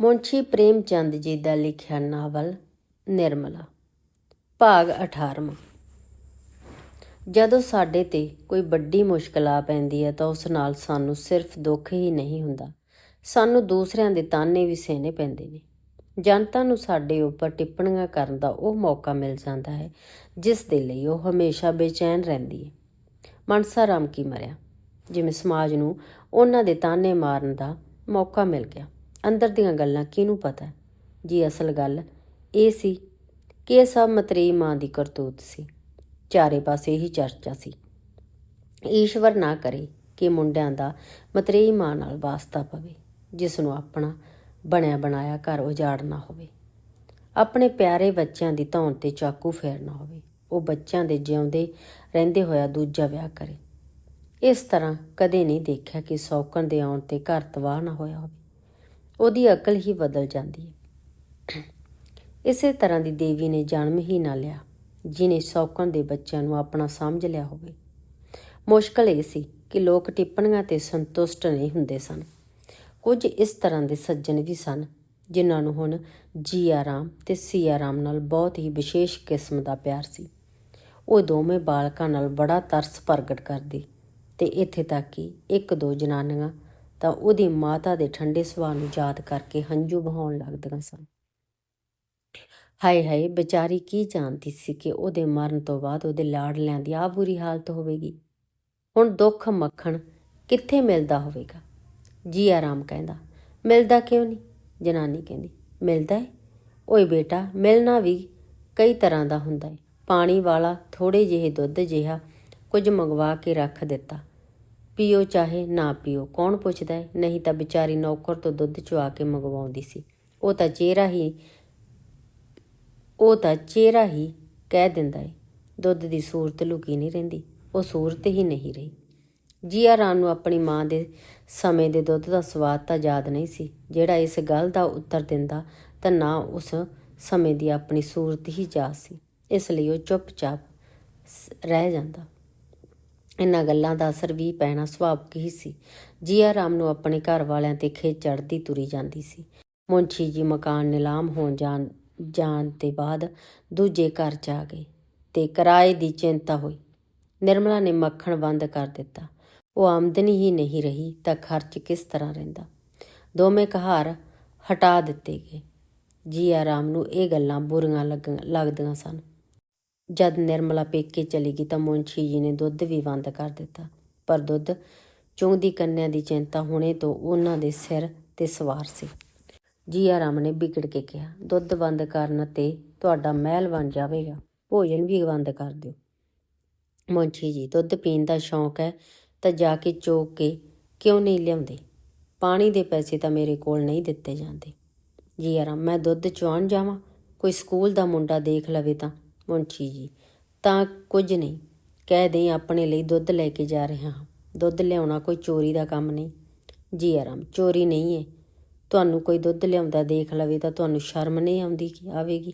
ਮੁਨਸ਼ੀ ਪ੍ਰੇਮ ਚੰਦ ਜੀ ਦਾ ਲਿਖਿਆ ਨਾਵਲ ਨਿਰਮਲਾ, ਭਾਗ 18ਵਾਂ ਜਦੋਂ ਸਾਡੇ ਤੇ ਕੋਈ ਵੱਡੀ ਮੁਸ਼ਕਲ ਆ ਪੈਂਦੀ ਹੈ ਤਾਂ ਉਸ ਨਾਲ ਸਾਨੂੰ ਸਿਰਫ ਦੁੱਖ ਹੀ ਨਹੀਂ ਹੁੰਦਾ। ਸਾਨੂੰ ਦੂਸਰਿਆਂ ਦੇ ਤਾਨੇ ਵੀ ਸਹਿਣੇ ਪੈਂਦੇ ਨੇ। ਜਨਤਾ ਨੂੰ ਸਾਡੇ ਉੱਪਰ ਟਿੱਪਣੀਆਂ ਕਰਨ ਦਾ ਉਹ ਮੌਕਾ ਮਿਲ ਜਾਂਦਾ ਹੈ, ਜਿਸ ਦੇ ਲਈ ਉਹ ਹਮੇਸ਼ਾ ਬੇਚੈਨ ਰਹਿੰਦੀ ਹੈ। ਮਨਸਾ ਰਾਮ ਕੀ ਮਰਿਆ? ਜਿਵੇਂ ਸਮਾਜ ਨੂੰ ਉਹਨਾਂ ਦੇ ਤਾਨੇ ਮਾਰਨ ਦਾ ਮੌਕਾ ਮਿਲ ਗਿਆ। ਅੰਦਰ ਦੀਆਂ ਗੱਲਾਂ ਕਿਹਨੂੰ ਪਤਾ? ਜੀ ਅਸਲ ਗੱਲ ਇਹ ਸੀ ਕਿ ਇਹ ਸਭ ਮਤਰੇਈ ਮਾਂ ਦੀ ਕਰਤੂਤ ਸੀ। ਚਾਰੇ ਪਾਸੇ ਹੀ ਚਰਚਾ ਸੀ। ਈਸ਼ਵਰ ਨਾ ਕਰੇ ਕਿ ਮੁੰਡਿਆਂ ਦਾ ਮਤਰੇਈ ਮਾਂ ਨਾਲ ਵਾਸਤਾ ਪਵੇ, ਜਿਸ ਨੂੰ ਆਪਣਾ ਬਣਿਆ ਬਣਾਇਆ ਘਰ ਉਜਾੜਨਾ ਹੋਵੇ। ਆਪਣੇ ਪਿਆਰੇ ਬੱਚਿਆਂ ਦੀ ਧੌਣ ਤੇ ਚਾਕੂ ਫੇਰਨਾ ਹੋਵੇ। ਉਹ ਬੱਚਿਆਂ ਦੇ ਜਿਉਂਦੇ ਰਹਿੰਦੇ ਹੋਇਆ ਦੂਜਾ ਵਿਆਹ ਕਰੇ। ਇਸ ਤਰ੍ਹਾਂ ਕਦੇ ਨਹੀਂ ਦੇਖਿਆ ਕਿ ਸੌਕਣ ਦੇ ਆਉਣ ਤੇ ਘਰ ਤਬਾਹ ਨਾ ਹੋਇਆ ਹੋਵੇ। ਉਹਦੀ ਅਕਲ ਹੀ ਬਦਲ ਜਾਂਦੀ ਹੈ। ਇਸੇ ਤਰ੍ਹਾਂ ਦੀ ਦੇਵੀ ਨੇ ਜਨਮ ਹੀ ਨਾ ਲਿਆ, ਜਿਨੇ ਸੌਕਣ ਦੇ ਬੱਚਿਆਂ ਨੂੰ ਆਪਣਾ ਸਮਝ ਲਿਆ ਹੋਵੇ। ਮੁਸ਼ਕਲ ਇਹ ਸੀ ਕਿ ਲੋਕ ਟਿੱਪਣੀਆਂ ਤੇ ਸੰਤੁਸ਼ਟ ਨਹੀਂ ਹੁੰਦੇ ਸਨ। ਕੁਝ ਇਸ ਤਰ੍ਹਾਂ ਦੇ ਸੱਜਣ ਵੀ ਸਨ, ਜਿਨ੍ਹਾਂ ਨੂੰ ਹੁਣ ਜੀ ਆਰਾਮ ਤੇ ਸੀ ਆਰਾਮ ਨਾਲ ਬਹੁਤ ਹੀ ਵਿਸ਼ੇਸ਼ ਕਿਸਮ ਦਾ ਪਿਆਰ ਸੀ। ਉਹ ਦੋਵੇਂ ਬਾਲਕਾਂ ਨਾਲ ਬੜਾ ਤਰਸ ਪ੍ਰਗਟ ਕਰਦੀ ਤੇ ਇੱਥੇ ਤੱਕ ਕਿ ਇੱਕ ਦੋ ਜਨਾਨੀਆਂ ਤਾਂ ਉਹਦੀ ਮਾਤਾ ਦੇ ਠੰਡੇ ਸੁਭਾਅ ਨੂੰ ਯਾਦ ਕਰਕੇ ਹੰਝੂ ਬਹਾਉਣ ਲੱਗਦੀਆਂ ਸਨ। ਹਾਏ ਹਾਏ, ਵਿਚਾਰੀ ਕੀ ਜਾਣਦੀ ਸੀ ਕਿ ਉਹਦੇ ਮਰਨ ਤੋਂ ਬਾਅਦ ਉਹਦੇ ਲਾੜਲਿਆਂ ਦੀ ਆ ਬੁਰੀ ਹਾਲਤ ਹੋਵੇਗੀ? ਹੁਣ ਦੁੱਖ ਮੱਖਣ ਕਿੱਥੇ ਮਿਲਦਾ ਹੋਵੇਗਾ? ਜੀ ਆਰਾਮ ਕਹਿੰਦਾ, ਮਿਲਦਾ ਕਿਉਂ ਨਹੀਂ? ਜਨਾਨੀ ਕਹਿੰਦੀ, ਮਿਲਦਾ ਹੈ ਓਏ ਬੇਟਾ, ਮਿਲਣਾ ਵੀ ਕਈ ਤਰ੍ਹਾਂ ਦਾ ਹੁੰਦਾ ਹੈ ਪਾਣੀ ਵਾਲਾ ਥੋੜੇ ਜਿਹੇ ਦੁੱਧ ਜਿਹਾ ਕੁਝ ਮੰਗਵਾ ਕੇ ਰੱਖ ਦਿੱਤਾ। ਪੀਓ ਚਾਹੇ ਨਾ ਪੀਓ, ਕੌਣ ਪੁੱਛਦਾ ਹੈ? ਨਹੀਂ ਤਾਂ ਵਿਚਾਰੀ ਨੌਕਰ ਤੋਂ ਦੁੱਧ ਚੁਆ ਕੇ ਮੰਗਵਾਉਂਦੀ ਸੀ। ਉਹ ਤਾਂ ਚਿਹਰਾ ਹੀ, ਉਹ ਤਾਂ ਚਿਹਰਾ ਹੀ ਕਹਿ ਦਿੰਦਾ ਹੈ ਦੁੱਧ ਦੀ ਸੂਰਤ ਲੁਕੀ ਨਹੀਂ ਰਹਿੰਦੀ, ਉਹ ਸੂਰਤ ਹੀ ਨਹੀਂ ਰਹੀ। ਜੀਆ ਰਾਮ ਨੂੰ ਆਪਣੀ ਮਾਂ ਦੇ ਸਮੇਂ ਦੇ ਦੁੱਧ ਦਾ ਸਵਾਦ ਤਾਂ ਯਾਦ ਨਹੀਂ ਸੀ। ਜਿਹੜਾ ਇਸ ਗੱਲ ਦਾ ਉੱਤਰ ਦਿੰਦਾ, ਤਾਂ ਨਾ ਉਸ ਸਮੇਂ ਦੀ ਆਪਣੀ ਸੂਰਤ ਹੀ ਯਾਦ ਸੀ। ਇਸ ਲਈ ਉਹ ਚੁੱਪਚਾਪ ਸ- ਰਹਿ ਜਾਂਦਾ। ਇਹਨਾਂ ਗੱਲਾਂ ਦਾ ਅਸਰ ਵੀ ਪੈਣਾ ਸੁਭਾਵਿਕ ਹੀ ਸੀ। ਜੀਆ ਰਾਮ ਨੂੰ ਆਪਣੇ ਘਰ ਵਾਲਿਆਂ ਤੇ ਖੇ ਚੜਦੀ ਤੁਰੀ ਜਾਂਦੀ ਸੀ। ਮੁੰਸ਼ੀ ਜੀ ਮਕਾਨ ਨਿਲਾਮ ਹੋਣ ਜਾਣ ਜਾਣ ਦੇ ਬਾਅਦ ਦੂਜੇ ਘਰ ਜਾ ਗਏ ਤੇ ਕਿਰਾਏ ਦੀ ਚਿੰਤਾ ਹੋਈ। ਨਿਰਮਲਾ ਨੇ ਮੱਖਣ ਬੰਦ ਕਰ ਦਿੱਤਾ। ਉਹ ਆਮਦਨੀ ਹੀ ਨਹੀਂ ਰਹੀ ਤਾਂ ਖਰਚ ਕਿਸ ਤਰ੍ਹਾਂ ਰਹਿੰਦਾ? ਦੋਵੇਂ ਕਹਾਰ ਹਟਾ ਦਿੱਤੇ ਗਏ। ਜੀਆ ਰਾਮ ਨੂੰ ਇਹ ਗੱਲਾਂ ਬੁਰੀਆਂ ਲੱਗ- ਲੱਗਦੀਆਂ ਸਨ। ਜਦ ਨਿਰਮਲਾ ਪੇਕੇ ਚਲੀ ਗਈ ਤਾਂ ਮੁੰਸ਼ੀ ਜੀ ਨੇ ਦੁੱਧ ਵੀ ਬੰਦ ਕਰ ਦਿੱਤਾ। ਪਰ ਦੁੱਧ ਚੁੰਗਦੀ ਕੰਨਿਆਂ ਦੀ ਚਿੰਤਾ ਹੁਣੇ ਤੋਂ ਉਹਨਾਂ ਦੇ ਸਿਰ ਤੇ ਸਵਾਰ ਸੀ। ਜੀਆ ਰਾਮ ਨੇ ਵਿਗੜ ਕੇ ਕਿਹਾ, ਦੁੱਧ ਬੰਦ ਕਰਨ ਤੇ ਤੁਹਾਡਾ ਮਹਿਲ ਬਣ ਜਾਵੇਗਾ। ਭੋਜਨ ਵੀ ਬੰਦ ਕਰ ਦਿਓ। ਮੁੰਸ਼ੀ ਜੀ, ਦੁੱਧ ਪੀਣ ਦਾ ਸ਼ੌਂਕ ਹੈ ਤਾਂ ਜਾ ਕੇ ਚੋਕ ਕੇ ਕਿਉਂ ਨਹੀਂ ਲਿਆਉਂਦੇ? ਪਾਣੀ ਦੇ ਪੈਸੇ ਤਾਂ ਮੇਰੇ ਕੋਲ ਨਹੀਂ ਦਿੱਤੇ ਜਾਂਦੇ। ਜੀਆ ਰਾਮ, ਮੈਂ ਦੁੱਧ ਚੁਆਣ ਜਾਵਾਂ? ਕੋਈ ਸਕੂਲ ਦਾ ਮੁੰਡਾ ਦੇਖ ਲਵੇ ਤਾਂ। ਮੁੰਸ਼ੀ ਜੀ। ਤਾਂ ਕੁਝ ਨਹੀਂ ਕਹਿ ਦੇ ਆਪਣੇ ਲਈ ਦੁੱਧ ਲੈ ਕੇ ਜਾ ਰਿਹਾ ਹਾਂ। ਦੁੱਧ ਲਿਆਉਣਾ ਕੋਈ ਚੋਰੀ ਦਾ ਕੰਮ ਨਹੀਂ। ਜੀ ਆਰਾਮ ਚੋਰੀ ਨਹੀਂ ਹੈ। ਤੁਹਾਨੂੰ ਕੋਈ ਦੁੱਧ ਲਿਆਉਂਦਾ ਦੇਖ ਲਵੇ ਤਾਂ ਤੁਹਾਨੂੰ ਸ਼ਰਮ ਨਹੀਂ ਆਉਂਦੀ ਕਿ ਆਵੇਗੀ?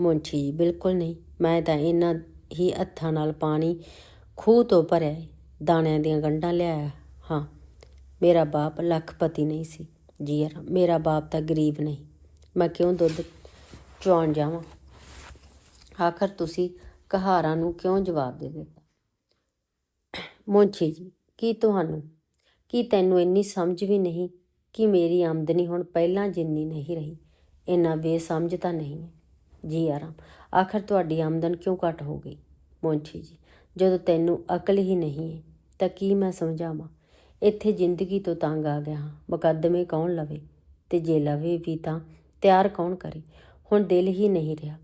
ਮੁੰਸ਼ੀ ਜੀ ਬਿਲਕੁਲ ਨਹੀਂ। ਮੈਂ ਤਾਂ ਇਹਨਾਂ ਹੀ ਹੱਥਾਂ ਨਾਲ ਪਾਣੀ ਖੂਹ ਤੋਂ ਭਰਿਆ ਹੈ, ਦਾਣਿਆਂ ਦੀਆਂ ਗੰਢਾਂ ਲਿਆਇਆ ਹਾਂ। ਮੇਰਾ ਬਾਪ ਲੱਖਪਤੀ ਨਹੀਂ ਸੀ। ਜੀ ਆਰਾਮ ਮੇਰਾ ਬਾਪ ਤਾਂ ਗਰੀਬ ਨਹੀਂ। ਮੈਂ ਕਿਉਂ ਦੁੱਧ ਚੁਆਉਣ ਜਾਵਾਂ? ਆਖਰ ਤੁਸੀਂ ਕਹਾਰਾਂ ਨੂੰ ਕਿਉਂ ਜਵਾਬ ਦੇ ਦਿੱਤਾ? ਮੁੰਸ਼ੀ ਜੀ, ਕੀ ਤੁਹਾਨੂੰ, ਕੀ ਤੈਨੂੰ ਇੰਨੀ ਸਮਝ ਵੀ ਨਹੀਂ ਕਿ ਮੇਰੀ ਆਮਦਨੀ ਹੁਣ ਪਹਿਲਾਂ ਜਿੰਨੀ ਨਹੀਂ ਰਹੀ? ਇੰਨਾ ਬੇਸਮਝ ਤਾਂ ਨਹੀਂ ਹੈ। ਜੀ ਆਰਾਮ, ਆਖਰ ਤੁਹਾਡੀ ਆਮਦਨ ਕਿਉਂ ਘਟ ਹੋ ਗਈ? ਮੁੰਸ਼ੀ ਜੀ, ਜਦੋਂ ਤੈਨੂੰ ਅਕਲ ਹੀ ਨਹੀਂ ਹੈ, ਤਾਂ ਕੀ ਮੈਂ ਸਮਝਾਵਾਂ? ਇੱਥੇ ਜ਼ਿੰਦਗੀ ਤੋਂ ਤੰਗ ਆ ਗਿਆ ਹਾਂ, ਮੁਕੱਦਮੇ ਕੌਣ ਲਵੇ? ਤੇ ਜੇ ਲਵੇ ਵੀ ਤਾਂ ਤਿਆਰ ਕੌਣ ਕਰੇ? ਹੁਣ ਦਿਲ ਹੀ ਨਹੀਂ ਰਿਹਾ।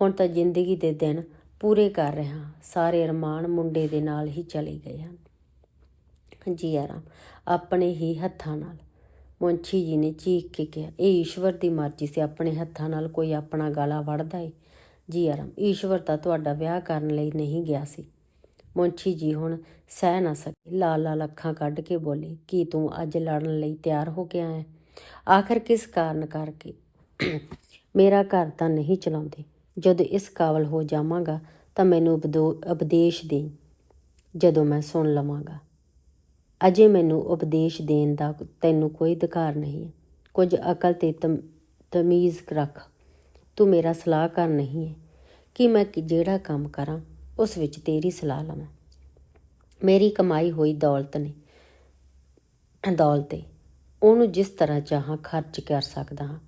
ਹੁਣ ਤਾਂ ਜ਼ਿੰਦਗੀ ਦੇ ਦਿਨ ਪੂਰੇ ਕਰ ਰਿਹਾ ਸਾਰੇ ਅਰਮਾਨ ਮੁੰਡੇ ਦੇ ਨਾਲ ਹੀ ਚਲੇ ਗਏ ਹਨ। ਜੀ ਆਰਾਮ ਆਪਣੇ ਹੀ ਹੱਥਾਂ ਨਾਲ। ਮੁੰਸ਼ੀ ਜੀ ਨੇ ਚੀਖ ਕੇ ਕਿਹਾ, ਇਹ ਈਸ਼ਵਰ ਦੀ ਮਰਜ਼ੀ ਸੀ, ਆਪਣੇ ਹੱਥਾਂ ਨਾਲ ਕੋਈ ਆਪਣਾ ਗਾਲਾ ਵੜਦਾ ਏ। ਜੀ ਆਰਾਮ ਈਸ਼ਵਰ ਤਾਂ ਤੁਹਾਡਾ ਵਿਆਹ ਕਰਨ ਲਈ ਨਹੀਂ ਗਿਆ ਸੀ। ਮੁੰਸ਼ੀ ਜੀ ਹੁਣ ਸਹਿ ਨਾ ਸਕੇ। ਲਾਲ ਲਾਲ ਅੱਖਾਂ ਕੱਢ ਕੇ ਬੋਲੇ, ਕੀ ਤੂੰ ਅੱਜ ਲੜਨ ਲਈ ਤਿਆਰ ਹੋ ਗਿਆ ਹੈ ਆਖਰ ਕਿਸ ਕਾਰਨ ਕਰਕੇ? ਮੇਰਾ ਘਰ ਤਾਂ ਨਹੀਂ ਚਲਾਉਂਦੇ। ਜਦੋਂ ਇਸ ਕਾਬਲ ਹੋ ਜਾਵਾਂਗਾ, ਤਾਂ ਮੈਨੂੰ ਉਪਦੋ- ਉਪਦੇਸ਼ ਦੇ ਜਦੋਂ ਮੈਂ ਸੁਣ ਲਵਾਂਗਾ। ਅਜੇ ਮੈਨੂੰ ਉਪਦੇਸ਼ ਦੇਣ ਦਾ ਤੈਨੂੰ ਕੋਈ ਅਧਿਕਾਰ ਨਹੀਂ ਹੈ। ਕੁਝ ਅਕਲ ਤੇ ਤਮ- ਤਮੀਜ਼ ਰੱਖ। ਤੂੰ ਮੇਰਾ ਸਲਾਹਕਾਰ ਨਹੀਂ ਹੈ। ਕਿ ਮੈਂ ਜਿਹੜਾ ਕੰਮ ਕਰਾਂ, ਉਸ ਵਿੱਚ ਤੇਰੀ ਸਲਾਹ ਲਵਾਂ? ਮੇਰੀ ਕਮਾਈ ਹੋਈ ਦੌਲਤ ਨੇ, ਦੌਲਤੇ ਉਹਨੂੰ ਜਿਸ ਤਰ੍ਹਾਂ ਚਾਹਾਂ ਖਰਚ ਕਰ ਸਕਦਾ ਹਾਂ।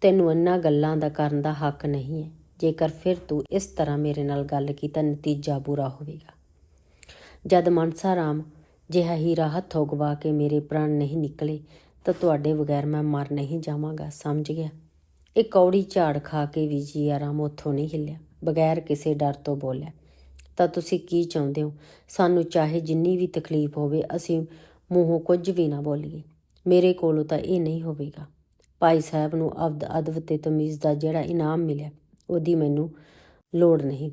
ਤੈਨੂੰ ਇੰਨਾ ਗੱਲਾਂ ਦਾ ਕਰਨ ਦਾ ਹੱਕ ਨਹੀਂ ਹੈ। ਜੇਕਰ ਫਿਰ ਤੂੰ ਇਸ ਤਰ੍ਹਾਂ ਮੇਰੇ ਨਾਲ ਗੱਲ ਕੀਤੀ ਤਾਂ ਨਤੀਜਾ ਬੁਰਾ ਹੋਵੇਗਾ। ਜਦ ਮਨਸਾ ਰਾਮ ਜਿਹਾ ਹੀ ਰਾਹਤ ਹੋ ਗਵਾ ਕੇ ਮੇਰੇ ਪ੍ਰਾਣ ਨਹੀਂ ਨਿਕਲੇ, ਤਾਂ ਤੁਹਾਡੇ ਬਗੈਰ ਮੈਂ ਮਰ ਨਹੀਂ ਜਾਵਾਂਗਾ, ਸਮਝ ਗਿਆ? ਇਹ ਕੌੜੀ ਝਾੜ ਖਾ ਕੇ ਵੀ ਜੀ ਆਰਾਮ ਉੱਥੋਂ ਨਹੀਂ ਹਿੱਲਿਆ, ਬਗੈਰ ਕਿਸੇ ਡਰ ਤੋਂ ਬੋਲਿਆ। ਤਾਂ ਤੁਸੀਂ ਕੀ ਚਾਹੁੰਦੇ ਹੋ? ਸਾਨੂੰ ਚਾਹੇ ਜਿੰਨੀ ਵੀ ਤਕਲੀਫ ਹੋਵੇ, ਅਸੀਂ ਮੂੰਹੋਂ ਕੁਝ ਵੀ ਨਾ ਬੋਲੀਏ। ਮੇਰੇ ਕੋਲੋਂ ਤਾਂ ਇਹ ਨਹੀਂ ਹੋਵੇਗਾ। ਭਾਈ ਸਾਹਿਬ ਨੂੰ ਅਬਦ ਅਦਬ ਤੇ ਤਮੀਜ਼ ਦਾ ਜਿਹੜਾ ਇਨਾਮ ਮਿਲਿਆ ਉਹਦੀ ਮੈਨੂੰ ਲੋੜ ਨਹੀਂ।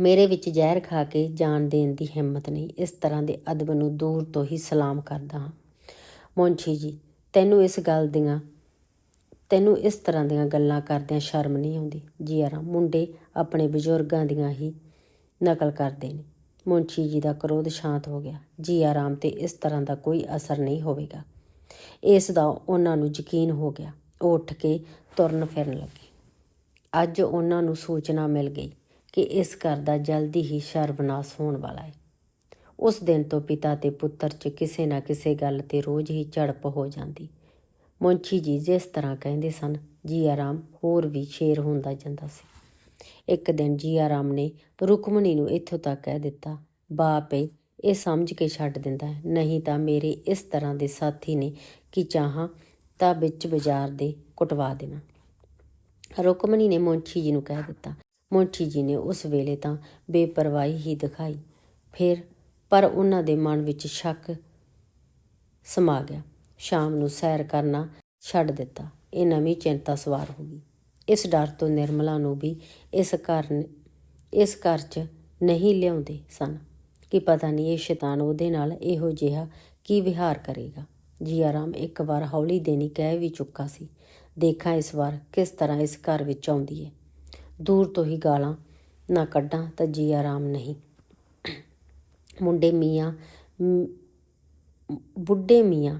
ਮੇਰੇ ਵਿੱਚ ਜ਼ਹਿਰ ਖਾ ਕੇ ਜਾਨ ਦੇਣ ਦੀ ਹਿੰਮਤ ਨਹੀਂ। ਇਸ ਤਰ੍ਹਾਂ ਦੇ ਅਦਬ ਨੂੰ ਦੂਰ ਤੋਂ ਹੀ ਸਲਾਮ ਕਰਦਾ ਹਾਂ। ਮੁੰਸ਼ੀ ਜੀ, ਤੈਨੂੰ ਇਸ ਗੱਲ ਦੀਆਂ, ਤੈਨੂੰ ਇਸ ਤਰ੍ਹਾਂ ਦੀਆਂ ਗੱਲਾਂ ਕਰਦਿਆਂ ਸ਼ਰਮ ਨਹੀਂ ਆਉਂਦੀ। ਜੀ ਆਰਾਮ, ਮੁੰਡੇ ਆਪਣੇ ਬਜ਼ੁਰਗਾਂ ਦੀਆਂ ਹੀ ਨਕਲ ਕਰਦੇ ਨੇ। ਮੁੰਸ਼ੀ ਜੀ ਦਾ ਕ੍ਰੋਧ ਸ਼ਾਂਤ ਹੋ ਗਿਆ। ਜੀ ਆਰਾਮ ਤੇ ਇਸ ਤਰ੍ਹਾਂ ਦਾ ਕੋਈ ਅਸਰ ਨਹੀਂ ਹੋਵੇਗਾ। ਇਸ ਦਾ ਉਹਨਾਂ ਨੂੰ ਯਕੀਨ ਹੋ ਗਿਆ। ਉਹ ਉੱਠ ਕੇ ਤੁਰਨ ਫਿਰਨ ਲੱਗੇ। ਅੱਜ ਉਹਨਾਂ ਨੂੰ ਸੂਚਨਾ ਮਿਲ ਗਈ ਕਿ ਇਸ ਘਰ ਦਾ ਜਲਦੀ ਹੀ ਸਰਬਨਾਸ਼ ਹੋਣ ਵਾਲਾ ਹੈ। ਉਸ ਦਿਨ ਤੋਂ ਪਿਤਾ ਤੇ ਪੁੱਤਰ 'ਚ ਕਿਸੇ ਨਾ ਕਿਸੇ ਗੱਲ ਤੇ ਰੋਜ਼ ਹੀ ਝੜਪ ਹੋ ਜਾਂਦੀ। ਮੁੰਸ਼ੀ ਜੀ ਜਿਸ ਤਰ੍ਹਾਂ ਕਹਿੰਦੇ ਸਨ ਜੀ ਆਰਾਮ ਹੋਰ ਵੀ ਸ਼ੇਰ ਹੁੰਦਾ ਜਾਂਦਾ ਸੀ। ਇੱਕ ਦਿਨ ਜੀ ਆਰਾਮ ਨੇ ਰੁਕਮਣੀ ਨੂੰ ਇੱਥੋਂ ਤੱਕ ਕਹਿ ਦਿੱਤਾ, ਬਾਪ ਏ, ਇਹ ਸਮਝ ਕੇ ਛੱਡ ਦਿੰਦਾ ਹੈ, ਨਹੀਂ ਤਾਂ ਮੇਰੇ ਇਸ ਤਰ੍ਹਾਂ ਦੇ ਸਾਥੀ ਨੇ ਕਿ ਚਾਹਾਂ ਤਾਂ ਵਿੱਚ ਬਾਜ਼ਾਰ ਦੇ ਕੁਟਵਾ ਦੇਣਾ ਰੁਕਮਣੀ ਨੇ ਮੁੰਸ਼ੀ ਜੀ ਨੂੰ ਕਹਿ ਦਿੱਤਾ। ਮੁੰਸ਼ੀ ਜੀ ਨੇ ਉਸ ਵੇਲੇ ਤਾਂ ਬੇਪਰਵਾਹੀ ਹੀ ਦਿਖਾਈ। ਫਿਰ ਪਰ ਉਹਨਾਂ ਦੇ ਮਨ ਵਿੱਚ ਸ਼ੱਕ ਸਮਾ ਗਿਆ। ਸ਼ਾਮ ਨੂੰ ਸੈਰ ਕਰਨਾ ਛੱਡ ਦਿੱਤਾ। ਇਹ ਨਵੀਂ ਚਿੰਤਾ ਸਵਾਰ ਹੋ ਗਈ। ਇਸ ਡਰ ਤੋਂ ਨਿਰਮਲਾ ਨੂੰ ਵੀ ਇਸ ਘਰ ਇਸ ਘਰ 'ਚ ਨਹੀਂ ਲਿਆਉਂਦੇ ਸਨ। ਕਿ ਪਤਾ ਨਹੀਂ ਇਹ ਸ਼ੈਤਾਨ ਉਹਦੇ ਨਾਲ ਇਹੋ ਜਿਹਾ ਕੀ ਵਿਹਾਰ ਕਰੇਗਾ। ਜੀ ਆਰਾਮ ਇੱਕ ਵਾਰ ਹੌਲੀ ਦੇਣੀ ਕਹਿ ਵੀ ਚੁੱਕਾ ਸੀ। ਦੇਖਾਂ ਇਸ ਵਾਰ ਕਿਸ ਤਰ੍ਹਾਂ ਇਸ ਘਰ ਵਿੱਚ ਆਉਂਦੀ ਹੈ ਦੂਰ ਤੋਂ ਹੀ ਗਾਲਾਂ ਨਾ ਕੱਢਾਂ ਤਾਂ ਜੀ ਆਰਾਮ ਨਹੀਂ। ਮੁੰਡੇ ਮੀਆਂ ਬੁੱਢੇ ਮੀਆਂ,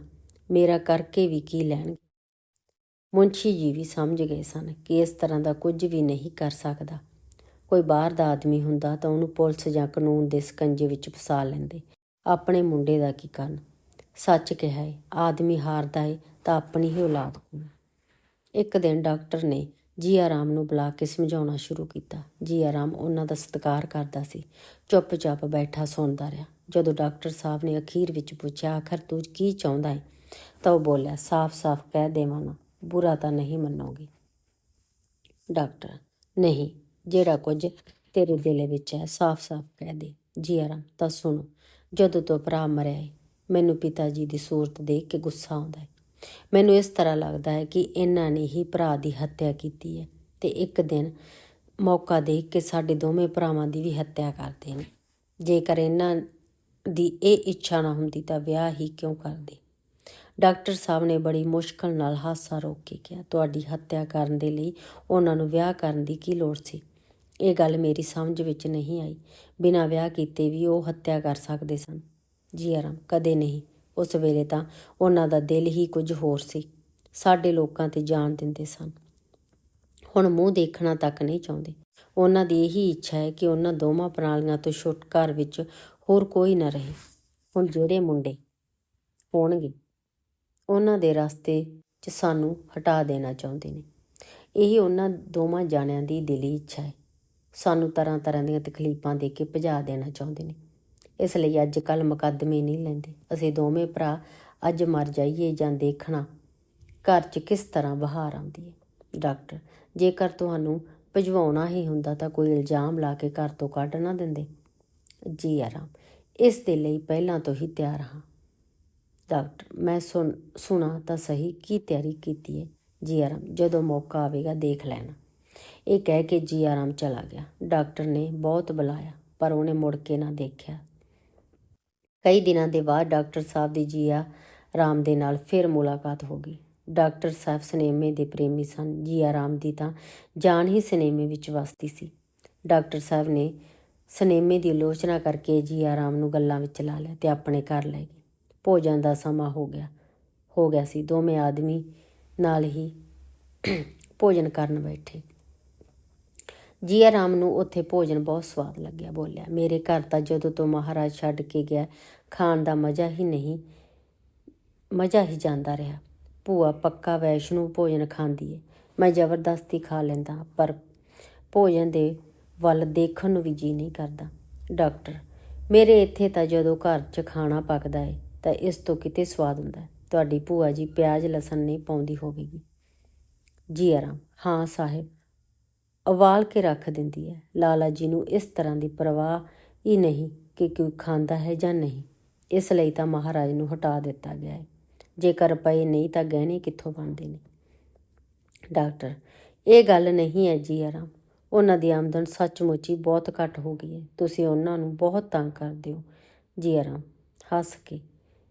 ਮੇਰਾ ਕਰਕੇ ਵੀ ਕੀ ਲੈਣਗੇ? ਮੁੰਸ਼ੀ ਜੀ ਵੀ ਸਮਝ ਗਏ ਸਨ ਕਿ ਇਸ ਤਰ੍ਹਾਂ ਦਾ ਕੁਝ ਵੀ ਨਹੀਂ ਕਰ ਸਕਦਾ। ਕੋਈ ਬਾਹਰ ਦਾ ਆਦਮੀ ਹੁੰਦਾ ਤਾਂ ਉਹਨੂੰ ਪੁਲਿਸ ਜਾਂ ਕਾਨੂੰਨ ਦੇ ਸਕੰਜੇ ਵਿੱਚ ਫਸਾ ਲੈਂਦੇ। ਆਪਣੇ ਮੁੰਡੇ ਦਾ ਕੀ ਕਰਨ? ਸੱਚ ਕਿਹਾ ਏ, ਆਦਮੀ ਹਾਰਦਾ ਏ ਤਾਂ ਆਪਣੀ ਹੀ ਔਲਾਦ ਕੋਲ। ਇੱਕ ਦਿਨ ਡਾਕਟਰ ਨੇ ਜੀਆ ਰਾਮ ਨੂੰ ਬੁਲਾ ਕੇ ਸਮਝਾਉਣਾ ਸ਼ੁਰੂ ਕੀਤਾ। ਜੀਆ ਰਾਮ ਉਹਨਾਂ ਦਾ ਸਤਿਕਾਰ ਕਰਦਾ ਸੀ। ਚੁੱਪਚਾਪ ਬੈਠਾ ਸੁਣਦਾ ਰਿਹਾ। ਜਦੋਂ ਡਾਕਟਰ ਸਾਹਿਬ ਨੇ ਅਖੀਰ ਵਿੱਚ ਪੁੱਛਿਆ, ਆਖਰ ਤੂੰ ਕੀ ਚਾਹੁੰਦਾ ਹੈ ਤਾਂ ਉਹ ਬੋਲਿਆ, ਸਾਫ਼-ਸਾਫ਼ ਕਹਿ ਦੇਵਾਂ ਨਾ ਬੁਰਾ ਤਾਂ ਨਹੀਂ ਮੰਨੋਗੇ। ਡਾਕਟਰ, ਨਹੀਂ, ਜਿਹੜਾ ਕੁਝ ਤੇਰੇ ਦਿਲ ਵਿੱਚ ਹੈ, ਸਾਫ਼-ਸਾਫ਼ ਕਹਿ ਦੇ। ਜੀਆ ਰਾਮ ਤਾਂ ਸੁਣੋ। ਜਦੋਂ ਤੋਂ ਭਰਾ ਮਰਿਆ ਹੈ ਮੈਨੂੰ ਪਿਤਾ ਜੀ ਦੀ ਸੂਰਤ ਦੇਖ ਕੇ ਗੁੱਸਾ ਆਉਂਦਾ ਹੈ ਮੈਨੂੰ ਇਸ ਤਰ੍ਹਾਂ ਲੱਗਦਾ ਹੈ ਕਿ ਇਹਨਾਂ ਨੇ ਹੀ ਭਰਾ ਦੀ ਹੱਤਿਆ ਕੀਤੀ ਹੈ ਤੇ ਇੱਕ ਦਿਨ ਮੌਕਾ ਦੇਖ ਕੇ ਸਾਡੇ ਦੋਵੇਂ ਭਰਾਵਾਂ ਦੀ ਵੀ ਹੱਤਿਆ ਕਰਦੇ ਨੇ ਜੇਕਰ ਇਹਨਾਂ ਦੀ ਇਹ ਇੱਛਾ ਨਾ ਹੁੰਦੀ ਤਾਂ ਵਿਆਹ ਹੀ ਕਿਉਂ ਕਰਦੇ? ਡਾਕਟਰ ਸਾਹਿਬ ਨੇ ਬੜੀ ਮੁਸ਼ਕਲ ਨਾਲ ਹਾਸਾ ਰੋਕ ਕੇ ਕਿਹਾ, ਤੁਹਾਡੀ ਹੱਤਿਆ ਕਰਨ ਦੇ ਲਈ ਉਹਨਾਂ ਨੂੰ ਵਿਆਹ ਕਰਨ ਦੀ ਕੀ ਲੋੜ ਸੀ? ਇਹ ਗੱਲ ਮੇਰੀ ਸਮਝ ਵਿੱਚ ਨਹੀਂ ਆਈ। ਬਿਨਾਂ ਵਿਆਹ ਕੀਤੇ ਵੀ ਉਹ ਹੱਤਿਆ ਕਰ ਸਕਦੇ ਸਨ। ਜੀ ਆਰਾਮ, ਕਦੇ ਨਹੀਂ। ਉਸ ਵੇਲੇ ਤਾਂ ਉਹਨਾਂ ਦਾ ਦਿਲ ਹੀ ਕੁਝ ਹੋਰ ਸੀ। ਸਾਡੇ ਲੋਕਾਂ ਤੇ ਜਾਣ ਦਿੰਦੇ ਸਨ। ਹੁਣ ਮੂੰਹ ਦੇਖਣਾ ਤੱਕ ਨਹੀਂ ਚਾਹੁੰਦੇ। ਉਹਨਾਂ ਦੀ ਇਹੀ ਇੱਛਾ ਹੈ ਕਿ ਉਹਨਾਂ ਦੋਵਾਂ ਪ੍ਰਾਣੀਆਂ ਤੋਂ ਛੁੱਟ ਘਰ ਵਿੱਚ ਹੋਰ ਕੋਈ ਨਾ ਰਹੇ। ਹੁਣ ਜਿਹੜੇ ਮੁੰਡੇ ਹੋਣਗੇ, ਉਹਨਾਂ ਦੇ ਰਸਤੇ 'ਚ ਸਾਨੂੰ ਹਟਾ ਦੇਣਾ ਚਾਹੁੰਦੇ ਨੇ। ਇਹੀ ਉਹਨਾਂ ਦੋਵਾਂ ਜਾਣਿਆਂ ਦੀ ਦਿਲੀ ਇੱਛਾ ਹੈ। ਸਾਨੂੰ ਤਰ੍ਹਾਂ ਤਰ੍ਹਾਂ ਦੀਆਂ ਤਕਲੀਫਾਂ ਦੇ ਕੇ ਭਜਾ ਦੇਣਾ ਚਾਹੁੰਦੇ ਨੇ। ਇਸ ਲਈ ਅੱਜ ਕੱਲ ਮੁਕੱਦਮੇ ਨਹੀਂ ਲੈਂਦੇ। ਅਸੀਂ ਦੋਵੇਂ ਭਰਾ ਅੱਜ ਮਰ ਜਾਈਏ ਜਾਂ ਦੇਖਣਾ ਘਰ 'ਚ ਕਿਸ ਤਰ੍ਹਾਂ ਬਹਾਰ ਆਉਂਦੀ ਹੈ। ਡਾਕਟਰ, ਜੇਕਰ ਤੁਹਾਨੂੰ ਭਜਵਾਉਣਾ ਹੀ ਹੁੰਦਾ ਤਾਂ ਕੋਈ ਇਲਜ਼ਾਮ ਲਾ ਕੇ ਘਰ ਤੋਂ ਕੱਢ ਨਾ ਦਿੰਦੇ। ਜੀ ਆਰਾਮ, ਇਸ ਦੇ ਲਈ ਪਹਿਲਾਂ ਤੋਂ ਹੀ ਤਿਆਰ ਹਾਂ। ਡਾਕਟਰ, ਮੈਂ ਸੁਣ, ਸੁਣਾ ਤਾਂ ਸਹੀ ਕੀ ਤਿਆਰੀ ਕੀਤੀ ਹੈ? ਜੀ ਆਰਾਮ, ਜਦੋਂ ਮੌਕਾ ਆਵੇਗਾ ਦੇਖ ਲੈਣਾ। ਇਹ ਕਹਿ ਕੇ ਜੀ ਆਰਾਮ ਚਲਾ ਗਿਆ। ਡਾਕਟਰ ਨੇ ਬਹੁਤ ਬੁਲਾਇਆ, ਪਰ ਉਹਨੇ ਮੁੜ ਕੇ ਨਾ ਦੇਖਿਆ। ਕਈ ਦਿਨਾਂ ਦੇ ਬਾਅਦ ਡਾਕਟਰ ਸਾਹਿਬ ਦੀ ਜੀਆ ਰਾਮ ਦੇ ਨਾਲ ਫਿਰ ਮੁਲਾਕਾਤ ਹੋ ਗਈ। ਡਾਕਟਰ ਸਾਹਿਬ ਸਿਨੇਮੇ ਦੇ ਪ੍ਰੇਮੀ ਸਨ। ਜੀਆ ਰਾਮ ਦੀ ਤਾਂ ਜਾਨ ਹੀ ਸਿਨੇਮੇ ਵਿੱਚ ਵਸਦੀ ਸੀ। ਡਾਕਟਰ ਸਾਹਿਬ ਨੇ ਸਿਨੇਮੇ ਦੀ ਆਲੋਚਨਾ ਕਰਕੇ ਜੀਆ ਰਾਮ ਨੂੰ ਗੱਲਾਂ ਵਿੱਚ ਲਾ ਲਿਆ ਤੇ ਆਪਣੇ ਘਰ ਲੈ ਗਏ। ਭੋਜਨ ਦਾ ਸਮਾਂ ਹੋ ਗਿਆ। ਹੋ ਗਿਆ ਸੀ। ਦੋਵੇਂ ਆਦਮੀ ਨਾਲ ਹੀ ਭੋਜਨ ਕਰਨ ਬੈਠੇ। ਜੀਆ ਰਾਮ ਨੂੰ ਉੱਥੇ ਭੋਜਨ ਬਹੁਤ ਸਵਾਦ ਲੱਗਿਆ ਬੋਲਿਆ। ਮੇਰੇ ਘਰ ਤਾਂ ਜਦੋਂ ਤੋਂ ਮਹਾਰਾਜ ਛੱਡ ਕੇ ਗਿਆ ਖਾਣ ਦਾ ਮਜ਼ਾ ਹੀ ਨਹੀਂ, ਮਜ਼ਾ ਹੀ ਜਾਂਦਾ ਰਿਹਾ। ਭੂਆ ਪੱਕਾ ਵੈਸ਼ਨੂ ਭੋਜਨ ਖਾਂਦੀ ਏ। ਮੈਂ ਜ਼ਬਰਦਸਤੀ ਖਾ ਲੈਂਦਾ, ਪਰ ਭੋਜਨ ਦੇ ਵੱਲ ਦੇਖਣ ਨੂੰ ਵੀ ਜੀ ਨਹੀਂ ਕਰਦਾ। ਡਾਕਟਰ, ਮੇਰੇ ਇੱਥੇ ਤਾਂ ਜਦੋਂ ਘਰ 'ਚ ਖਾਣਾ ਪੱਕਦਾ ਏ, ਤਾਂ ਇਸ ਤੋਂ ਕਿਤੇ ਸਵਾਦ ਹੁੰਦਾ ਤੁਹਾਡੀ ਭੂਆ ਜੀ ਪਿਆਜ਼ ਲਸਣ ਨਹੀਂ ਪਾਉਂਦੀ ਹੋਵੇਗੀ। ਜੀ ਆਰਾਮ। ਹਾਂ ਸਾਹਿਬ। ਉਬਾਲ ਕੇ ਰੱਖ ਦਿੰਦੀ ਹੈ ਲਾਲਾ ਜੀ ਨੂੰ ਇਸ ਤਰ੍ਹਾਂ ਦੀ ਪਰਵਾਹ ਹੀ ਨਹੀਂ ਕਿ ਕੋਈ ਖਾਂਦਾ ਹੈ ਜਾਂ ਨਹੀਂ। ਇਸ ਲਈ ਤਾਂ ਮਹਾਰਾਜ ਨੂੰ ਹਟਾ ਦਿੱਤਾ ਗਿਆ ਹੈ। ਜੇਕਰ ਪਏ ਨਹੀਂ ਤਾਂ ਗਹਿਣੇ ਕਿੱਥੋਂ ਬਣਦੇ ਨੇ? ਡਾਕਟਰ, ਇਹ ਗੱਲ ਨਹੀਂ ਹੈ ਜੀ ਆਰਾਮ। ਉਹਨਾਂ ਦੀ ਆਮਦਨ ਸੱਚਮੁੱਚ ਹੀ ਬਹੁਤ ਘੱਟ ਹੋ ਗਈ ਹੈ। ਤੁਸੀਂ ਉਹਨਾਂ ਨੂੰ ਬਹੁਤ ਤੰਗ ਕਰਦੇ ਹੋ। ਜੀ ਆਰਾਮ, ਹੱਸ ਕੇ।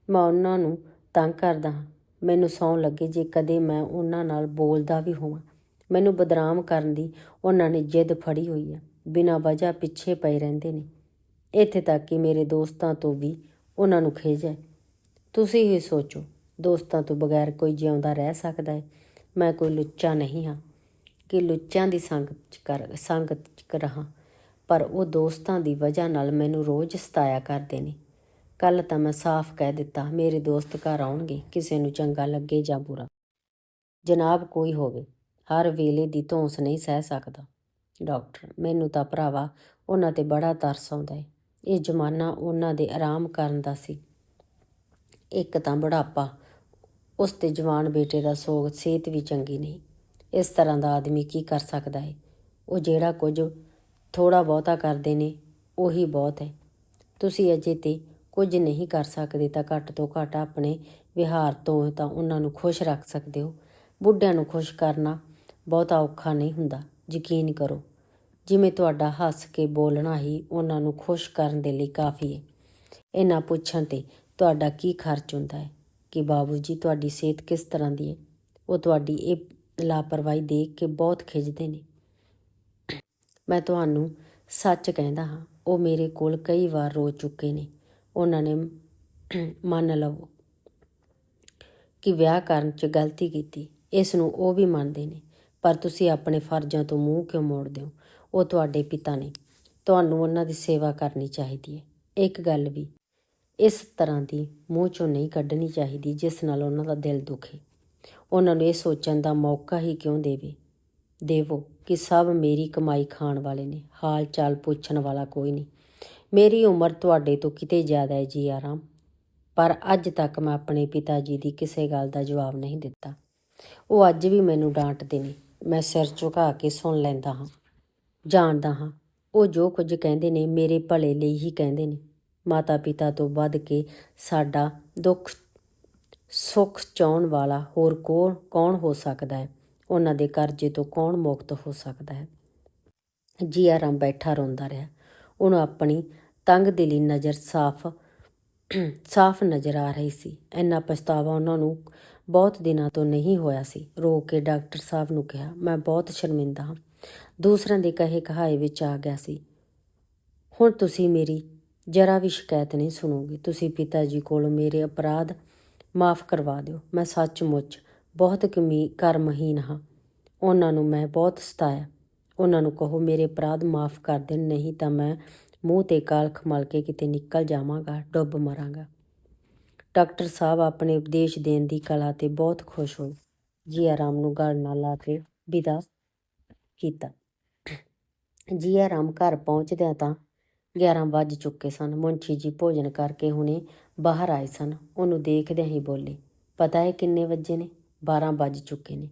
ਮੈਂ ਉਹਨਾਂ ਨੂੰ ਤੰਗ ਕਰਦਾ ਹਾਂ। ਮੈਨੂੰ ਸੌਂ ਲੱਗੇ ਜੇ ਕਦੇ ਮੈਂ ਉਹਨਾਂ ਨਾਲ ਬੋਲਦਾ ਵੀ ਹੋਵਾਂ। ਮੈਨੂੰ ਬਦਨਾਮ ਕਰਨ ਦੀ ਉਹਨਾਂ ਨੇ ਜਿੱਦ ਫੜੀ ਹੋਈ ਹੈ। ਬਿਨਾਂ ਵਜ੍ਹਾ ਪਿੱਛੇ ਪਏ ਰਹਿੰਦੇ ਨੇ। ਇੱਥੇ ਤੱਕ ਕਿ ਮੇਰੇ ਦੋਸਤਾਂ ਤੋਂ ਵੀ ਉਹਨਾਂ ਨੂੰ ਖੇਜ ਹੈ ਤੁਸੀਂ ਹੀ ਸੋਚੋ, ਦੋਸਤਾਂ ਤੋਂ ਬਗੈਰ ਕੋਈ ਜਿਉਂਦਾ ਰਹਿ ਸਕਦਾ ਹੈ। ਮੈਂ ਕੋਈ ਲੁੱਚਾ ਨਹੀਂ ਹਾਂ ਕਿ ਲੁੱਚਿਆਂ ਦੀ ਸੰਗਤ ਚ ਕਰ ਸੰਗਤ ਚ ਰਹਾ। ਪਰ ਉਹ ਦੋਸਤਾਂ ਦੀ ਵਜ੍ਹਾ ਨਾਲ ਮੈਨੂੰ ਰੋਜ਼ ਸਤਾਇਆ ਕਰਦੇ ਨੇ। ਕੱਲ ਤਾਂ ਮੈਂ ਸਾਫ਼ ਕਹਿ ਦਿੱਤਾ, ਮੇਰੇ ਦੋਸਤ ਘਰ ਆਉਣਗੇ, ਕਿਸੇ ਨੂੰ ਚੰਗਾ ਲੱਗੇ ਜਾਂ ਬੁਰਾ। ਜਨਾਬ, ਕੋਈ ਹੋਵੇ, ਹਰ ਵੇਲੇ ਦੀ ਧੌਂਸ ਨਹੀਂ ਸਹਿ ਸਕਦਾ। ਡਾਕਟਰ, ਮੈਨੂੰ ਤਾਂ ਭਰਾਵਾ, ਉਹਨਾਂ ਤੇ ਬੜਾ ਤਰਸ ਆਉਂਦਾ ਹੈ ਇਹ ਜ਼ਮਾਨਾ ਉਹਨਾਂ ਦੇ ਆਰਾਮ ਕਰਨ ਦਾ ਸੀ। ਇੱਕ ਤਾਂ ਬੁਢਾਪਾ, ਉਸ ਤੇ ਜਵਾਨ ਬੇਟੇ ਦਾ ਸੋਗ ਸਿਹਤ ਵੀ ਚੰਗੀ ਨਹੀਂ। ਇਸ ਤਰ੍ਹਾਂ ਦਾ ਆਦਮੀ ਕੀ ਕਰ ਸਕਦਾ ਹੈ? ਉਹ ਜਿਹੜਾ ਕੁਝ ਥੋੜਾ ਬਹੁਤਾ ਕਰਦੇ ਨੇ, ਉਹੀ ਬਹੁਤ ਹੈ। ਤੁਸੀਂ ਅਜੇ ਤੇ ਕੁਝ ਨਹੀਂ ਕਰ ਸਕਦੇ ਤਾਂ ਘੱਟ ਤੋਂ ਘੱਟ ਆਪਣੇ ਵਿਹਾਰ ਤੋਂ ਤਾਂ ਉਹਨਾਂ ਨੂੰ ਖੁਸ਼ ਰੱਖ ਸਕਦੇ ਹੋ। ਬੁੱਢਿਆਂ ਨੂੰ ਖੁਸ਼ ਕਰਨਾ ਬਹੁਤਾ ਔਖਾ ਨਹੀਂ ਹੁੰਦਾ। ਯਕੀਨ ਕਰੋ। ਜਿਵੇਂ ਤੁਹਾਡਾ ਹੱਸ ਕੇ ਬੋਲਣਾ ਹੀ ਉਹਨਾਂ ਨੂੰ ਖੁਸ਼ ਕਰਨ ਦੇ ਲਈ ਕਾਫੀ ਹੈ। ਇਹਨਾਂ ਪੁੱਛਣ ਤੇ ਤੁਹਾਡਾ ਕੀ ਖਰਚ ਹੁੰਦਾ ਹੈ? ਕਿ ਬਾਬੂ ਜੀ ਤੁਹਾਡੀ ਸਿਹਤ ਕਿਸ ਤਰ੍ਹਾਂ ਦੀ ਹੈ? ਉਹ ਤੁਹਾਡੀ ਇਹ ਲਾਪਰਵਾਹੀ ਦੇਖ ਕੇ ਬਹੁਤ ਖਿਜਦੇ ਨੇ। ਮੈਂ ਤੁਹਾਨੂੰ ਸੱਚ ਕਹਿੰਦਾ ਹਾਂ, ਉਹ ਮੇਰੇ ਕੋਲ ਕਈ ਵਾਰ ਰੋ ਚੁੱਕੇ ਨੇ। ਉਹਨਾਂ ਨੇ ਮੰਨ ਲਵੋ ਕਿ ਵਿਆਹ ਕਰਨ 'ਚ ਗਲਤੀ ਕੀਤੀ। ਇਸ ਨੂੰ ਉਹ ਵੀ ਮੰਨਦੇ ਨੇ। ਪਰ ਤੁਸੀਂ ਆਪਣੇ ਫਰਜ਼ਾਂ ਤੋਂ ਮੂੰਹ ਕਿਉਂ ਮੋੜਦੇ ਹੋ? ਉਹ ਤੁਹਾਡੇ ਪਿਤਾ ਨੇ। ਤੁਹਾਨੂੰ ਉਹਨਾਂ ਦੀ ਸੇਵਾ ਕਰਨੀ ਚਾਹੀਦੀ ਹੈ। ਇੱਕ ਗੱਲ ਵੀ, ਇਸ ਤਰ੍ਹਾਂ ਦੀ ਮੂੰਹ ਚੋਂ ਨਹੀਂ ਕੱਢਣੀ ਚਾਹੀਦੀ ਜਿਸ ਨਾਲ ਉਹਨਾਂ ਦਾ ਦਿਲ ਦੁਖੇ। ਉਹਨਾਂ ਨੂੰ ਇਹ ਸੋਚਣ ਦਾ ਮੌਕਾ ਹੀ ਕਿਉਂ ਦੇਵੇ? ਦੇਵੋ ਕਿ ਸਭ ਮੇਰੀ ਕਮਾਈ ਖਾਣ ਵਾਲੇ ਨੇ ਹਾਲ ਚਾਲ ਪੁੱਛਣ ਵਾਲਾ ਕੋਈ ਨਹੀਂ। ਮੇਰੀ ਉਮਰ ਤੁਹਾਡੇ ਤੋਂ ਕਿਤੇ ਜ਼ਿਆਦਾ ਹੈ ਜੀ ਆਰਾਮ। ਪਰ ਅੱਜ ਤੱਕ ਮੈਂ ਆਪਣੇ ਪਿਤਾ ਜੀ ਦੀ ਕਿਸੇ ਗੱਲ ਦਾ ਜਵਾਬ ਨਹੀਂ ਦਿੱਤਾ। ਉਹ ਅੱਜ ਵੀ ਮੈਨੂੰ ਡਾਂਟਦੇ ਨੇ। ਮੈਂ ਸਿਰ ਝੁਕਾ ਕੇ ਸੁਣ ਲੈਂਦਾ ਹਾਂ। ਜਾਣਦਾ ਹਾਂ। ਉਹ ਜੋ ਕੁਝ ਕਹਿੰਦੇ ਨੇ ਮੇਰੇ ਭਲੇ ਲਈ ਹੀ ਕਹਿੰਦੇ ਨੇ। ਮਾਤਾ ਪਿਤਾ ਤੋਂ ਵੱਧ ਕੇ ਸਾਡਾ ਦੁੱਖ ਸੁੱਖ ਚਾਉਣ ਵਾਲਾ ਹੋਰ ਕੋਣ, ਕੌਣ ਹੋ ਸਕਦਾ ਹੈ? ਉਹਨਾਂ ਦੇ ਕਰਜ਼ੇ ਤੋਂ ਕੌਣ ਮੁਕਤ ਹੋ ਸਕਦਾ ਹੈ? ਜੀਆ ਰਾਮ ਬੈਠਾ ਰੋਂਦਾ ਰਿਹਾ। ਉਹਨੂੰ ਆਪਣੀ ਤੰਗ ਦਿਲੀ ਨਜ਼ਰ ਸਾਫ਼ ਸਾਫ਼ ਨਜ਼ਰ ਆ ਰਹੀ ਸੀ। ਇੰਨਾ ਪਛਤਾਵਾ ਉਹਨਾਂ ਨੂੰ ਬਹੁਤ ਦਿਨਾਂ ਤੋਂ ਨਹੀਂ ਹੋਇਆ ਸੀ। ਰੋ ਕੇ ਡਾਕਟਰ ਸਾਹਿਬ ਨੂੰ ਕਿਹਾ, ਮੈਂ ਬਹੁਤ ਸ਼ਰਮਿੰਦਾ ਹਾਂ। ਦੂਸਰਿਆਂ ਦੇ ਕਹੇ ਕਹਾਏ ਵਿੱਚ ਆ ਗਿਆ ਸੀ, ਹੁਣ ਤੁਸੀਂ ਮੇਰੀ ਜਰਾ ਵੀ ਸ਼ਿਕਾਇਤ ਨਹੀਂ ਸੁਣੋਗੇ। ਤੁਸੀਂ ਪਿਤਾ ਜੀ ਕੋਲੋਂ ਮੇਰੇ ਅਪਰਾਧ ਮਾਫ ਕਰਵਾ ਦਿਓ। ਮੈਂ ਸੱਚਮੁੱਚ ਬਹੁਤ ਕਮੀ ਕਰਮਹੀਨ ਹਾਂ। ਉਹਨਾਂ ਨੂੰ ਮੈਂ ਬਹੁਤ ਸਤਾਇਆ। ਉਹਨਾਂ ਨੂੰ ਕਹੋ, ਮੇਰੇ ਅਪਰਾਧ ਮਾਫ ਕਰ ਦੇਣ, ਨਹੀਂ ਤਾਂ ਮੈਂ ਮੂੰਹ ਤੇ ਕਾਲਖ ਮਲ ਕੇ ਕਿਤੇ ਨਿਕਲ ਜਾਵਾਂਗਾ, ਡੁੱਬ ਮਰਾਂਗਾ। ਡਾਕਟਰ ਸਾਹਿਬ ਆਪਣੇ ਉਪਦੇਸ਼ ਦੇਣ ਦੀ ਕਲਾ ਤੇ ਬਹੁਤ ਖੁਸ਼ ਹੋਏ। ਜੀ ਆਰਾਮ ਨੂੰ ਗਲ ਨਾਲ ਲਾ ਕੇ ਵਿਦਾ ਕੀਤਾ। ਜੀਆ ਰਾਮ ਘਰ ਪਹੁੰਚਦਿਆਂ ਤਾਂ 11 ਵੱਜ ਚੁੱਕੇ ਸਨ। ਮੁੰਸ਼ੀ ਜੀ ਭੋਜਨ ਕਰਕੇ ਹੁਣੇ ਬਾਹਰ ਆਏ ਸਨ। ਉਹਨੂੰ ਦੇਖਦਿਆਂ ਹੀ ਬੋਲੇ, ਪਤਾ ਹੈ ਕਿੰਨੇ ਵਜੇ ਨੇ? 12 ਵੱਜ ਚੁੱਕੇ ਨੇ।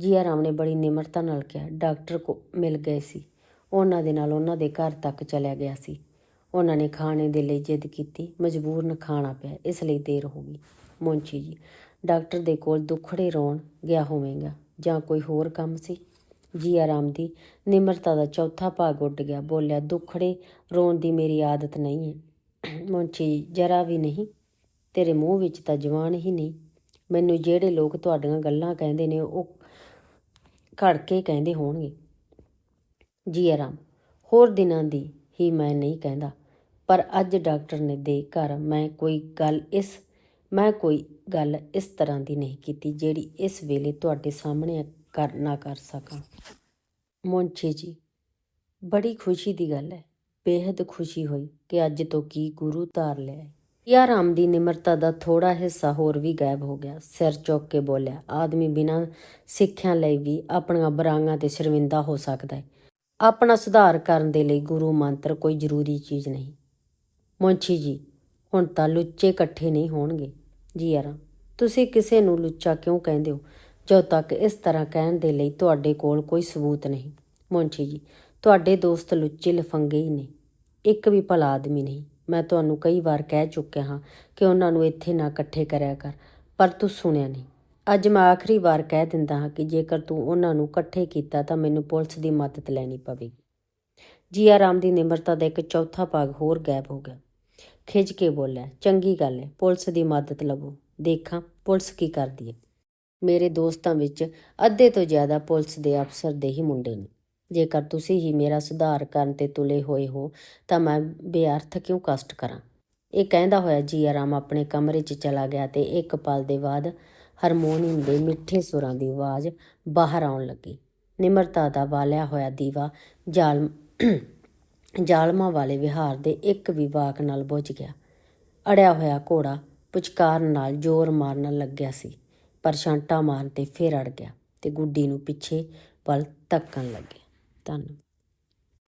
ਜੀਆ ਰਾਮ ਨੇ ਬੜੀ ਨਿਮਰਤਾ ਨਾਲ ਕਿਹਾ, ਡਾਕਟਰ ਕੋ ਮਿਲ ਗਏ ਸੀ। ਉਹਨਾਂ ਦੇ ਨਾਲ ਉਹਨਾਂ ਦੇ ਘਰ ਤੱਕ ਚਲਿਆ ਗਿਆ ਸੀ। ਉਹਨਾਂ ਨੇ ਖਾਣੇ ਦੇ ਲਈ ਜਿੱਦ ਕੀਤੀ, ਮਜਬੂਰਨ ਖਾਣਾ ਪਿਆ, ਇਸ ਲਈ ਦੇਰ ਹੋ ਗਈ। ਮੁੰਸ਼ੀ ਜੀ, ਡਾਕਟਰ ਦੇ ਕੋਲ ਦੁਖੜੇ ਰੋਣ ਗਿਆ ਹੋਵੇਗਾ ਜਾਂ ਕੋਈ ਹੋਰ ਕੰਮ ਸੀ? ਜੀਆ ਰਾਮ ਦੀ। ਨਿਮਰਤਾ ਦਾ ਚੌਥਾ ਭਾਗ ਉੱਡ ਗਿਆ। ਬੋਲਿਆ, ਦੁਖੜੇ, ਰੋਣ ਦੀ ਮੇਰੀ ਆਦਤ ਨਹੀਂ ਹੈ। ਮੁੰਸ਼ੀ, ਜਰਾ ਵੀ ਨਹੀਂ। ਤੇਰੇ ਮੂੰਹ ਵਿੱਚ ਤਾਂ ਜਵਾਨ ਹੀ ਨਹੀਂ। ਮੈਨੂੰ ਜਿਹੜੇ ਲੋਕ ਤੁਹਾਡੀਆਂ ਗੱਲਾਂ ਕਹਿੰਦੇ ਨੇ, ਉਹ ਘੜ ਕੇ ਕਹਿੰਦੇ ਹੋਣਗੇ। ਜੀਆ ਰਾਮ ਹੋਰ ਦਿਨਾਂ ਦੀ ਹੀ ਮੈਂ ਨਹੀਂ ਕਹਿੰਦਾ। ਪਰ ਅੱਜ ਡਾਕਟਰ ਨੇ ਦੇ ਘਰ ਮੈਂ ਕੋਈ ਗੱਲ ਇਸ, ਮੈਂ ਕੋਈ ਗੱਲ ਇਸ ਤਰ੍ਹਾਂ ਦੀ ਨਹੀਂ ਕੀਤੀ, ਜਿਹੜੀ ਇਸ ਵੇਲੇ ਤੁਹਾਡੇ ਸਾਹਮਣੇ ਕਰ ਨਾ ਕਰ ਸਕਾਂ। ਮੁੰਸ਼ੀ ਜੀ, ਬੜੀ ਖੁਸ਼ੀ ਦੀ ਗੱਲ ਹੈ। ਬੇहद ਖੁਸ਼ੀ ਹੋਈ ਕਿ ਅੱਜ ਤੋਂ ਕੀ ਗੁਰੂ ਧਾਰ ਲਿਆ ਯਾ ਰਾਮ ਦੀ ਨਿਮਰਤਾ ਦਾ ਥੋੜਾ ਹਿੱਸਾ ਹੋਰ ਵੀ ਗਾਇਬ ਹੋ ਗਿਆ। ਸਿਰ ਚੁੱਕ ਕੇ ਬੋਲਿਆ, ਆਦਮੀ ਬਿਨਾਂ ਸਿੱਖਿਆ ਲਈ ਵੀ ਆਪਣੀਆਂ ਬਰਾਂਗਾਂ ਤੇ ਸ਼ਰਮਿੰਦਾ ਹੋ ਸਕਦਾ ਹੈ। ਆਪਣਾ ਸੁਧਾਰ ਕਰਨ ਦੇ ਲਈ ਗੁਰੂ ਮੰਤਰ ਕੋਈ ਜ਼ਰੂਰੀ ਚੀਜ਼ ਨਹੀਂ। ਮੁੰਸ਼ੀ ਜੀ, ਹੁਣ ਤਾਂ ਲੁੱਚੇ ਇਕੱਠੇ ਨਹੀਂ ਹੋਣਗੇ। ਜੀ ਯਾਰਾ ਤੁਸੀਂ ਕਿਸੇ ਨੂੰ ਲੁੱਚਾ ਕਿਉਂ ਕਹਿੰਦੇ ਹੋ? ਜਦੋਂ ਤੱਕ ਇਸ ਤਰ੍ਹਾਂ ਕਹਿਣ ਦੇ ਲਈ ਤੁਹਾਡੇ ਕੋਲ ਕੋਈ ਸਬੂਤ ਨਹੀਂ। ਮੁੰਸ਼ੀ ਜੀ, ਤੁਹਾਡੇ ਦੋਸਤ ਲੁੱਚੇ ਲਫੰਗੇ ਹੀ ਨੇ। ਇੱਕ ਵੀ ਭਲਾ ਆਦਮੀ ਨਹੀਂ। ਮੈਂ ਤੁਹਾਨੂੰ ਕਈ ਵਾਰ ਕਹਿ ਚੁੱਕਿਆ ਹਾਂ ਕਿ ਉਹਨਾਂ ਨੂੰ ਇੱਥੇ ਨਾ ਇਕੱਠੇ ਕਰਿਆ ਕਰ, ਪਰ ਤੂੰ ਸੁਣਿਆ ਨਹੀਂ। ਅੱਜ ਮੈਂ ਆਖਰੀ ਵਾਰ ਕਹਿ ਦਿੰਦਾ ਹਾਂ ਕਿ ਜੇਕਰ ਤੂੰ ਉਹਨਾਂ ਨੂੰ ਇਕੱਠੇ ਕੀਤਾ ਤਾਂ ਮੈਨੂੰ ਪੁਲਿਸ ਦੀ ਮਦਦ ਲੈਣੀ ਪਵੇਗੀ। ਜੀਆ ਰਾਮ ਦੀ ਨਿਮਰਤਾ ਦਾ ਇੱਕ ਚੌਥਾ ਭਾਗ ਹੋਰ ਗਾਇਬ ਹੋ ਗਿਆ। ਖਿੱਚ ਕੇ ਬੋਲਿਆ, ਚੰਗੀ ਗੱਲ ਹੈ, ਪੁਲਿਸ ਦੀ ਮਦਦ ਲਵੋ। ਦੇਖਾਂ ਪੁਲਿਸ ਕੀ ਕਰਦੀ ਹੈ। ਮੇਰੇ ਦੋਸਤਾਂ ਵਿੱਚ ਅੱਧੇ ਤੋਂ ਜ਼ਿਆਦਾ ਪੁਲਿਸ ਦੇ ਅਫਸਰ ਦੇ ਹੀ ਮੁੰਡੇ ਨੇ। ਜੇਕਰ ਤੁਸੀਂ ਹੀ ਮੇਰਾ ਸੁਧਾਰ ਕਰਨ ਤੇ ਤੁਲੇ ਹੋਏ ਹੋ, ਤਾਂ ਮੈਂ ਬੇਅਰਥ ਕਿਉਂ ਕਸ਼ਟ ਕਰਾਂ? ਇਹ ਕਹਿੰਦਾ ਹੋਇਆ ਜੀਆ ਰਾਮ ਆਪਣੇ ਕਮਰੇ 'ਚ ਚਲਾ ਗਿਆ ਤੇ ਇੱਕ ਪਲ ਦੇ ਬਾਅਦ ਹਾਰਮੋਨੀਅਮ ਦੇ ਮਿੱਠੇ ਸੁਰਾਂ ਦੀ ਆਵਾਜ਼ ਬਾਹਰ ਆਉਣ ਲੱਗੀ। ਨਿਮਰਤਾ ਦਾ ਵਾਲਿਆ ਹੋਇਆ ਦੀਵਾ ਜਾਲ ਜਾਲਮਾਂ ਵਾਲੇ ਵਿਹਾਰ ਦੇ ਇੱਕ ਵੀ ਵਾਕ ਨਾਲ ਬੁਝ ਗਿਆ। ਅੜਿਆ ਹੋਇਆ ਘੋੜਾ ਪੁਚਕਾਰ ਨਾਲ ਜ਼ੋਰ ਮਾਰਨ ਲੱਗਿਆ ਸੀ। ਪਰ ਛਾਂਟਾ ਮਾਰਨ ਤੇ ਫਿਰ ਅੜ ਗਿਆ ਤੇ ਗੁੱਡੀ ਨੂੰ ਪਿੱਛੇ ਵੱਲ ਧੱਕਣ ਲੱਗਿਆ ਧੰਨਵਾਦ